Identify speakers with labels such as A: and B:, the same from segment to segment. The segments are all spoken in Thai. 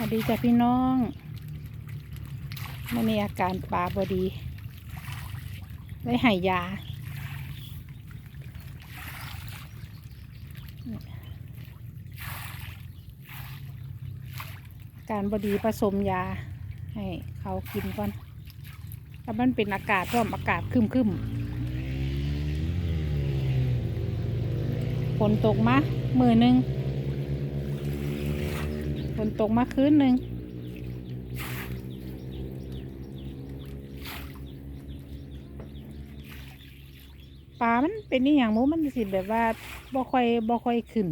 A: สวัสดีจ้ะพี่น้องมันมีอาการปลาบอดีได้หายยา การบดีผสมยา ให้เขากินก่อนแต่มันเป็นอากาศร่วมอากาศคึมคึมๆฝนตกมามือหนึ่ง ฝนตกมาคืนหนึ่งปลามันเป็นนี่อย่างมูมันสิแบบว่าบ่ค่อยบ่ค่อยขึ้น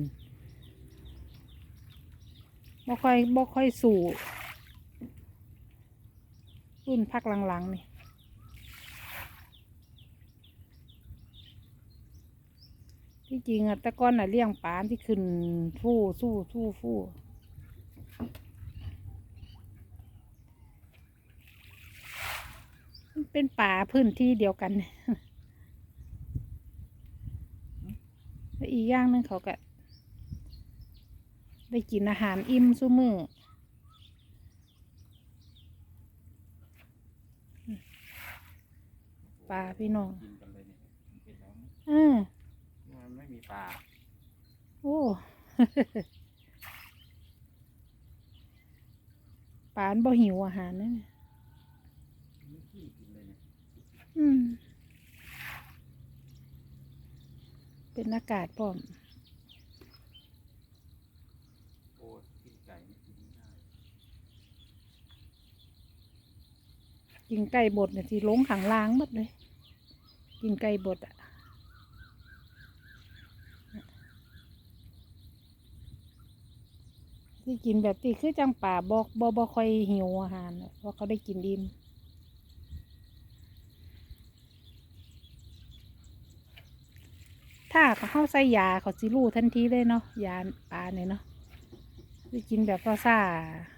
A: บ่ค่อยบ่ค่อยสู่รุ่นพักหลังๆนี่ที่จริงอะแต่ก่อนน่ะเลี้ยงปลาที่ขึ้นฟู่สู้สู้ฟู่ เป็นป่าพื้นที่เดียวกันแล้วอีกอย่างหนึงเขาก็ ได้กินอาหารอิ่มซุมือปลาพี่น้อง
B: กินกันเลยเนี่ยมันเป็นแล้ว
A: เออ
B: มันไม่มีปลา
A: โอ้ ปานบ่หิวอาหารนั่
B: นเลยเนี่ย
A: อืม เป็นอากาศพร้อม
B: กินไก่
A: บดเนี่ยที่ลงขังล้างหมดเลย กินไก่บดอะ ได้กินแบบที่คือจังป่าบอกบอบอคอยหิวอาหารน่ะเพราะเขาได้กินดิมถ้าเขาใส่ยาเขาสิรู้ทันทีเลยเนาะยาปลาเนี่ยเนาะได้กินแบบซ่าๆ